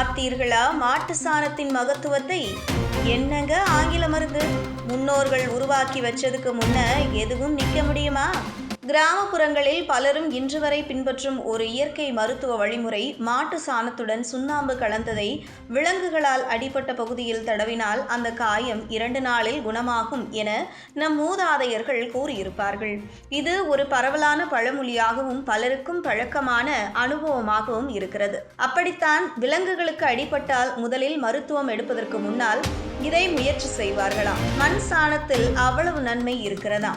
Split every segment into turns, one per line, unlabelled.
பார்த்தீர்களா? மாட்டு சாணத்தின் மகத்துவத்தை? என்னங்க ஆங்கில மருந்து? முன்னோர்கள் உருவாக்கி வச்சதுக்கு முன்ன எதுவும் நிக்க முடியுமா? கிராமப்புறங்களில் பலரும் இன்று வரை பின்பற்றும் ஒரு இயற்கை மருத்துவ வழிமுறை மாட்டு சாணத்துடன் சுண்ணாம்பு கலந்ததை விலங்குகளால் அடிபட்ட பகுதியில் தடவினால் அந்த காயம் இரண்டு நாளில் குணமாகும் என நம் மூதாதையர்கள் கூறியிருப்பார்கள். இது ஒரு பரவலான பழமொழியாகவும் பலருக்கும் பழக்கமான அனுபவமாகவும் இருக்கிறது. அப்படித்தான் விலங்குகளுக்கு அடிபட்டால் முதலில் மருத்துவம் எடுப்பதற்கு முன்னால் இதை முயற்சி செய்வார்களாம். மண் சாணத்தில் அவ்வளவு நன்மை இருக்கிறதா?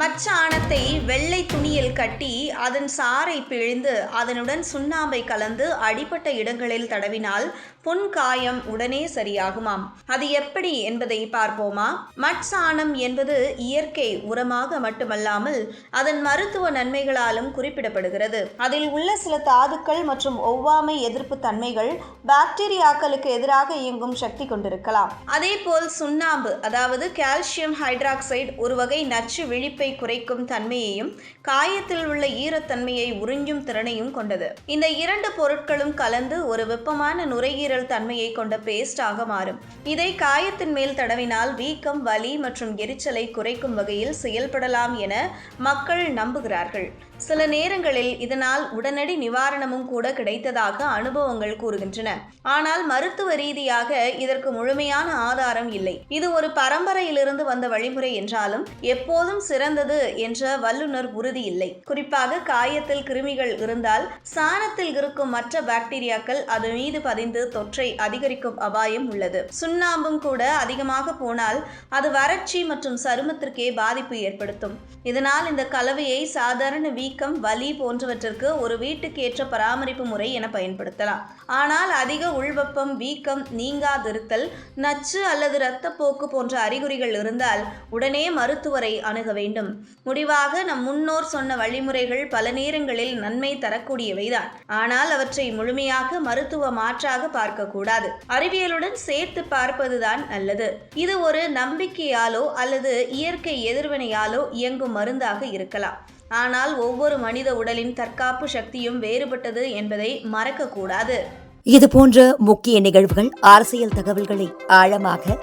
மச்சாணத்தை வெள்ளை துணியில் கட்டி அதன் சாறை பிழிந்து அதனுடன் சுண்ணாம்பை கலந்து அடிப்பட்ட இடங்களில் தடவினால் புண் காயம் உடனே சரியாகுமாம். அது எப்படி என்பதை பார்ப்போமா? மட்சாணம் என்பது இயற்கை உரமாக மட்டுமல்லாமல் அதன் மருத்துவ நன்மைகளாலும் குறிப்பிடப்படுகிறது. அதில் உள்ள சில தாதுக்கள் மற்றும் ஒவ்வாமை எதிர்ப்பு தன்மைகள் பாக்டீரியாக்களுக்கு எதிராக இயங்கும் சக்தி கொண்டிருக்கலாம். அதேபோல் சுண்ணாம்பு அதாவது கால்சியம் ஹைட்ராக்சைடு ஒரு வகை நச்சு விழிப்பு குறைக்கும் தன்மையையும் காயத்தில் உள்ள ஈரத்தன்மையை உறிஞ்சும் திறனையும் கொண்டது. இந்த இரண்டு பொருட்களும் கலந்து ஒரு வெப்பமான நுரையீரல் தன்மையை கொண்ட பேஸ்டாக மாறும். இதை காயத்தின் மேல் தடவினால் வீக்கம் வலி மற்றும் எரிச்சலை குறைக்கும் வகையில் செயல்படலாம் என மக்கள் நம்புகிறார்கள். சில நேரங்களில் இதனால் உடனடி நிவாரணமும் கூட கிடைத்ததாக அனுபவங்கள் கூறுகின்றன. ஆனால் மருத்துவ ரீதியாக இதற்கு முழுமையான ஆதாரம் இல்லை. இது ஒரு பரம்பரையிலிருந்து வந்த வழிமுறை என்றாலும் எப்போதும் சிறந்தது என்ற வல்லுநர் உறுதி இல்லை. குறிப்பாக காயத்தில் கிருமிகள் இருந்தால் சாணத்தில் இருக்கும் மற்ற பாக்டீரியாக்கள் அது மீது பதிந்து தொற்றை அதிகரிக்கும் அபாயம் உள்ளது. சுண்ணாம்பும் கூட அதிகமாக போனால் அது வறட்சி மற்றும் சருமத்திற்கே பாதிப்பு ஏற்படுத்தும். இதனால் இந்த கலவையை சாதாரண வீக்கம் வலி போன்றவற்றிற்கு ஒரு வீட்டுக்கு ஏற்ற பராமரிப்பு முறை என பயன்படுத்தலாம். ஆனால் அதிக உள்வெப்பம் வீக்கம் நீங்காதிருத்தல் நச்சு அல்லது இரத்தப்போக்கு போன்ற அறிகுறிகள் இருந்தால் உடனே மருத்துவரை அணுக வேண்டும். முடிவாக நம் முன்னோர் சொன்ன வழிமுறைகள் பல நேரங்களில் நன்மை தரக்கூடியவைதான். ஆனால் அவற்றை முழுமையாக மருத்துவ மாற்றாக பார்க்கக்கூடாது. அறிவியலுடன் சேர்த்து பார்ப்பதுதான் நல்லது. இது ஒரு நம்பிக்கையாலோ அல்லது இயற்கை எதிர்வினையாலோ இயங்கும் மருந்தாக இருக்கலாம். ஆனால் ஒவ்வொரு மனித உடலின் தற்காப்பு சக்தியும் வேறுபட்டது என்பதை மறக்கக்கூடாது.
இது போன்ற முக்கிய நிகழ்வுகள் அரசியல் தகவல்களை ஆழமாக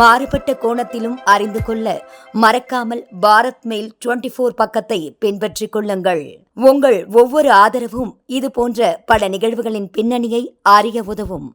மாறுபட்ட கோணத்திலும் அறிந்து கொள்ள மறக்காமல் பாரத் மெயில் டுவெண்டி ஃபோர் பக்கத்தை பின்பற்றிக் கொள்ளுங்கள். உங்கள் ஒவ்வொரு ஆதரவும் இது போன்ற பல நிகழ்வுகளின் பின்னணியை அறிய உதவும்.